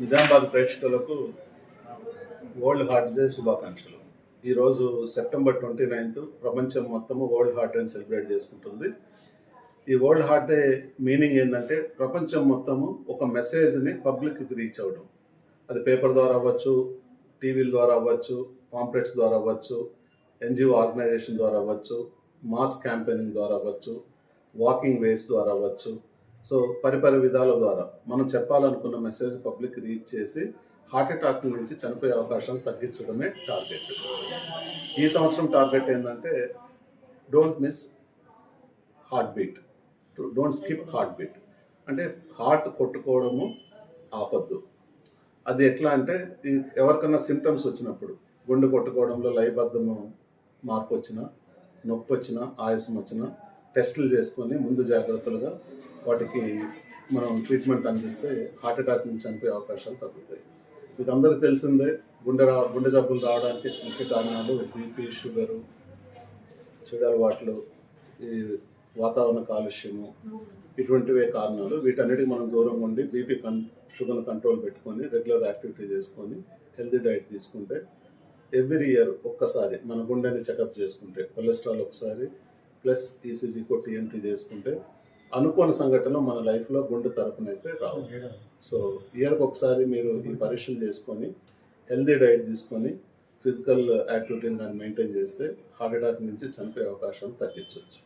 నిజామాబాద్ ప్రేక్షకులకు world heart day శుభాకాంక్షలు. ఈరోజు సెప్టెంబర్ ట్వంటీ నైన్త్ ప్రపంచం మొత్తము వరల్డ్ హార్ట్ డేని సెలబ్రేట్ చేసుకుంటుంది. ఈ వరల్డ్ హార్ట్ డే మీనింగ్ ఏంటంటే ప్రపంచం మొత్తము ఒక మెసేజ్ని పబ్లిక్కి రీచ్ అవ్వడం. అది పేపర్ ద్వారా అవ్వచ్చు టీవీల ద్వారా అవ్వచ్చు పాంప్లెట్స్ ద్వారా అవ్వచ్చు ఎన్జిఓ ఆర్గనైజేషన్ ద్వారా అవ్వచ్చు మాస్ క్యాంపెయినింగ్ ద్వారా అవ్వచ్చు వాకింగ్ వేస్ ద్వారా అవ్వచ్చు సో పరిపరి విధాల ద్వారా మనం చెప్పాలనుకున్న మెసేజ్ పబ్లిక్ రీచ్ చేసి హార్ట్ అటాక్ నుంచి చనిపోయే అవకాశాలు తగ్గించడమే టార్గెట్. ఈ సంవత్సరం టార్గెట్ ఏంటంటే don't miss heartbeat don't skip heartbeat అంటే హార్ట్ కొట్టుకోవడము ఆపద్దు. అది ఎట్లా అంటే ఎవరికన్నా సిమ్టమ్స్ వచ్చినప్పుడు గుండె కొట్టుకోవడంలో లయబద్ధము మార్పు వచ్చినా నొప్పి వచ్చినా ఆయాసం వచ్చినా టెస్టులు చేసుకొని ముందు జాగ్రత్తలుగా వాటికి మనం ట్రీట్మెంట్ అందిస్తే హార్ట్ అటాక్ నుంచి చనిపోయే అవకాశాలు తగ్గుతాయి. మీకు అందరికీ తెలిసిందే గుండె రా గుండె జబ్బులు రావడానికి ముఖ్య కారణాలు బీపీ షుగరు చెడు అలవాట్లు ఈ వాతావరణ కాలుష్యము ఇటువంటివే కారణాలు. వీటన్నిటికి మనం దూరంగా ఉండి బీపీ కన్ షుగర్ కంట్రోల్ పెట్టుకొని రెగ్యులర్ యాక్టివిటీ చేసుకొని హెల్తీ డైట్ తీసుకుంటే ఎవ్రీ ఇయర్ ఒక్కసారి మన గుండెని చెకప్ చేసుకుంటే కొలెస్ట్రాల్ ఒకసారి ప్లస్ ఈసీజీ కొట్టి ఎంటీ చేసుకుంటే అనుకోని సంఘటనలు మన లైఫ్లో గుండె తరపునైతే రావు. సో ఇయర్కి ఒకసారి మీరు ఈ పరీక్షలు చేసుకొని హెల్దీ డైట్ తీసుకొని ఫిజికల్ యాక్టివిటీని దాన్ని మెయింటైన్ చేస్తే హార్ట్ అటాక్ నుంచి చనిపోయే అవకాశాలు తగ్గించవచ్చు.